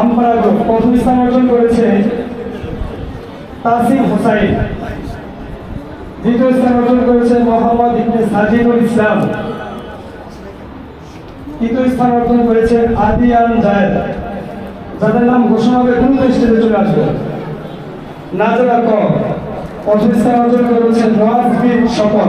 আমরা প্রথম স্থান অর্জন করেছে তাসিম হোসাইন। দ্বিতীয় স্থান অর্জন করেছে মোহাম্মদ ইবনে সাজিদুল ইসলাম। তৃতীয় স্থান অর্জন করেছে আদিয়ান জায়েদ। যাদের নাম ঘোষণা হবে দ্রুত স্টেজে চলে আসবে। নাজরা ক। প্রথম স্থান অর্জন করেছে নওয়াজ বিন স্বপন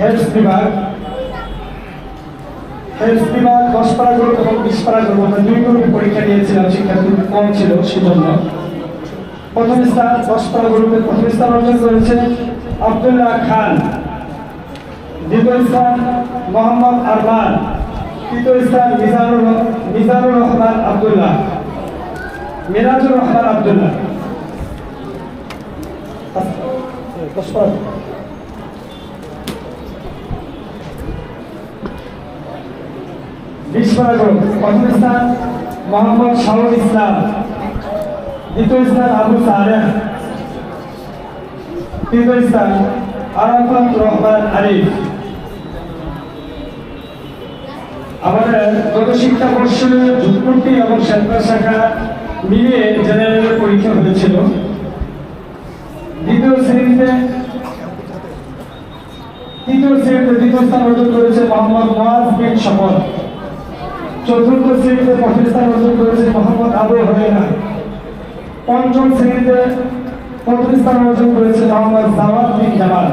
হেলথ বিভাগ। হেলথ বিভাগ দশ পারা গ্রুপ এবং বিশ পারা গ্রুপ আমরা দুই গ্রুপে পরীক্ষা নিয়েছিলাম, শিক্ষার্থী কম ছিল সেজন্য। প্রথম স্থান দশ পারা গ্রুপে প্রথম স্থান অর্জন করেছে আব্দুল্লাহ খান। দ্বিতীয় স্থান মোহাম্মদ আরমান। তৃতীয় স্থান মিজানুর মিজানুর রহমান আব্দুল্লাহ। মিরাজুর রহমান আব্দুল্লাহ। দশ প্রথম স্থান মোহাম্মদ শাহুল ইসলাম, দ্বিতীয় স্থান আবু সালেহ তৃতীয় স্থান আরাফাত রহমান আরিফ। আমাদের গত শিক্ষা বর্ষে যুগপট্টি এবং সেন্টার শাখা মিলিয়ে জেনারেল পরীক্ষা হয়েছিল। দ্বিতীয় শ্রেণীতে, তৃতীয় শ্রেণীতে দ্বিতীয় স্থান অর্জন করেছে মোহাম্মদ মোয়াজ বিন শপথ। চতুর্থ শ্রেণীতে স্থান অর্জন করেছে মোহাম্মদ আবু হরেরা পঞ্চম শ্রেণীতে প্রথম অর্জন করেছে মোহাম্মদ জাওয়াদ বিন জামাল।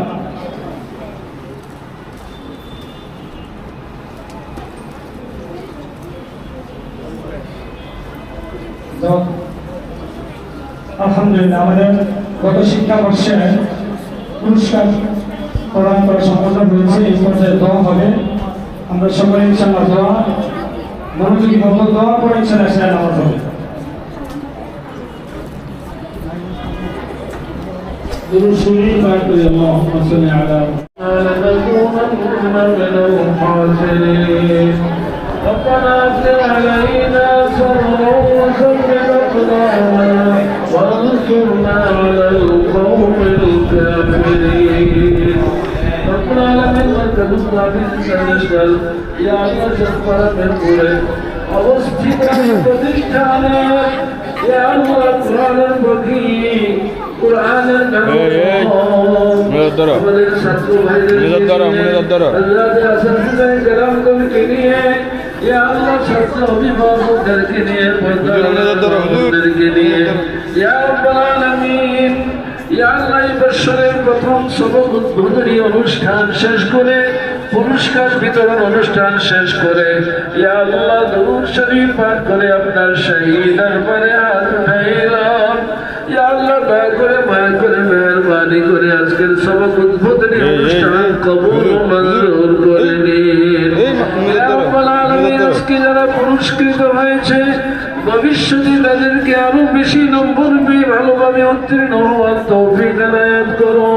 আলহামদুলিল্লাহ, আমাদের গত শিক্ষাবর্ষে পুরস্কার প্রদান করা সম্পন্ন হয়েছে এই পর্যায়ে দোয়া হবে। আমরা সকলে ইনশাআল্লাহ দোয়া মনোযোগী হব দোয়া করে ইনশাআল্লাহ সেটা নামাজ হবে درسوني بعد اللهم صل على لنكونن من الخاسرين ربنا اغفر علينا صبرا وثبت اقدامنا وانصرنا على القوم কালুল্লাহ ইন্টারন্যাশনাল ইয়ানা জাফারা মেরপুরে অবস্থিত প্রতিষ্ঠানে কোরআনের আমাদের ছাত্র ভাইদের আল্লাহ আসাদুল্লাহ গ্রাম কমিটি নিয়ে ইয়া আল্লাহ ছাত্র অভিভাবকদেরকে নিয়ে পয়দাদেরকে নিয়ে ইয়া রব্বাল আলামিন ইয়া প্রথম সবক উদ্বোধনী অনুষ্ঠান শেষ করে পুরস্কার বিতরণ অনুষ্ঠান শেষ করে ইয়া আল্লাহ দরুদ শরীফ পাঠ করে আপনার শহীদ দরবারে হাত উঠাইলাম ইয়া আল্লাহ দয়া করে মায়া করে মেহরবানি করে আজকের সবক উদ্বোধনী অনুষ্ঠান কবুল মঞ্জুর করে নিন ইয়া। আজকে যারা পুরস্কৃত হয়েছে ভবিষ্যতে তাদেরকে আরও বেশি নম্বর পেয়ে ভালোভাবে উত্তীর্ণ হওয়ার তৌফিক এনায়েত করো।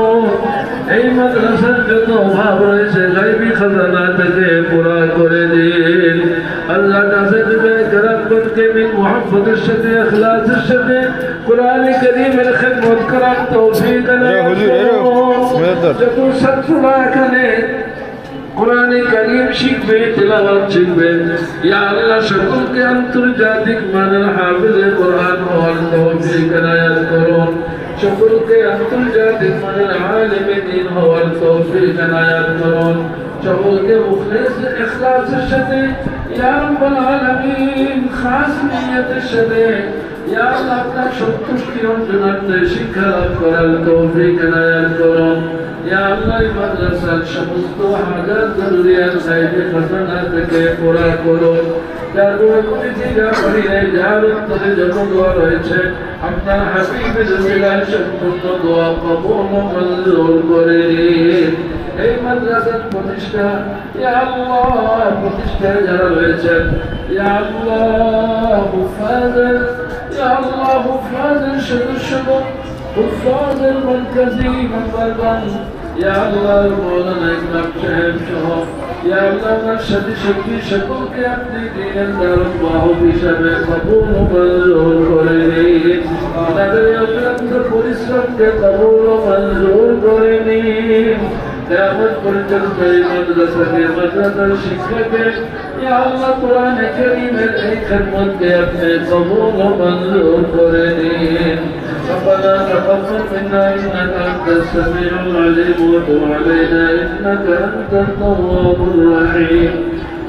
এই মাদ্রাসার যত অভাব রয়েছে গাইবি খাজানা থেকে পুরা করে দিন। আল্লাহ কাছে দিবে কেরামগণকে মিন মোহাম্মদের সাথে এখলাসের সাথে কোরআন করিমের খেদমত করার তৌফিক এই করো। যত ছাত্ররা এখানে কোরআনে কারিম শিখবে, তেলাওয়াত শিখবে। ইয়া আল্লাহ, সকলকে আন্তর্জাতিক মানের হাফেজে কোরআন হওয়ার তৌফিক এনায়েত করুন। সকলকে আন্তর্জাতিক মানের আলেমে দিন হওয়ার তৌফিক এনায়েত করুন। সকলকে মুখলিস ইখলাসের সাথে, ইয়া রাব্বাল আলামিন, খাস নিয়তের সাথে, ইয়া আল্লাহ আপনার সন্তুষ্টি অর্জনার্থে শিক্ষা লাভ করার তৌফিক এনায়েত করুন। ইয়া আল্লাহ সমস্ত হাজার জরুরিয়াত সাহেবের ঘটনা রয়েছে আপনার হাবিবের জেলায় সম্পূর্ণ দোয়া করে এই মাদ্রাসার প্রতিষ্ঠা ইয়া আল্লাহ প্রতিষ্ঠায় যারা রয়েছেন ইয়া আল্লাহ হুফাজের ইয়া আল্লাহ মেম্বারগণ ইয়া আল্লাহ মৌলানা ইকরাম সাহেব সহ ইয়া আল্লাহ আমার সাথে শক্তি সকলকে আপনি দিনের দারুণ বাহক হিসাবে কবুল মঞ্জুর করে নিন তাদের অক্লান্ত পরিশ্রমকে কবুল মঞ্জুর করে নিন دامت قلت في مدرسة مدرسة شكتك يا الله قرآن كريم الأيكن والبيبني قبول منذور قرنين ربنا تقبل منا إنك أنت السميع العليم وتب علينا إنك أنت التواب الرحيم.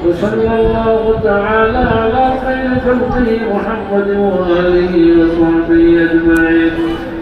وصلى الله تعالى على خير خلقه محمد وآله وصحبه أجمعين.